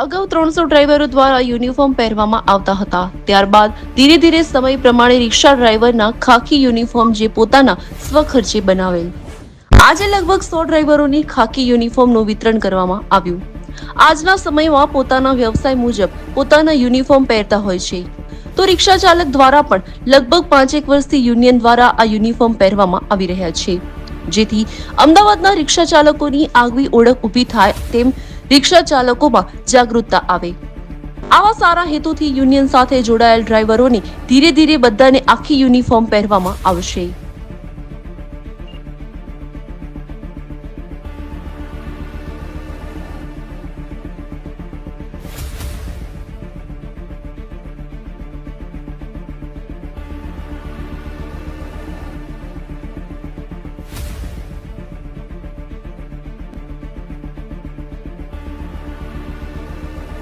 અગાઉ ત્રણસો ડ્રાઈવરો દ્વારા યુનિફોર્મ પહેરવામાં આવતા હતા. ત્યારબાદ ધીરે ધીરે સમય પ્રમાણે રિક્ષા ડ્રાઈવરના ખાખી યુનિફોર્મ જે પોતાના સ્વખર્ચે બનાવેલ. આજે લગભગ સો ડ્રાઈવરોની ખાખી યુનિફોર્મનું વિતરણ કરવામાં આવ્યું. આજના સમયમાં પોતાના વ્યવસાય મુજબ પોતાના યુનિફોર્મ પહેરતા હોય છે. તો રિક્ષા ચાલક દ્વારા પણ લગભગ પાંચેક વર્ષથી યુનિયન દ્વારા આ યુનિફોર્મ પહેરવામાં આવી રહ્યા છે. જેથી અમદાવાદના રિક્ષા ચાલકોની આગવી ઓળખ ઊભી થાય તેમ રિક્ષા ચાલકોમાં જાગૃતતા આવે. આવા સારા હેતુથી યુનિયન સાથે જોડાયેલ ડ્રાઈવરોને ધીરે ધીરે બધાને આખી યુનિફોર્મ પહેરવામાં આવશે.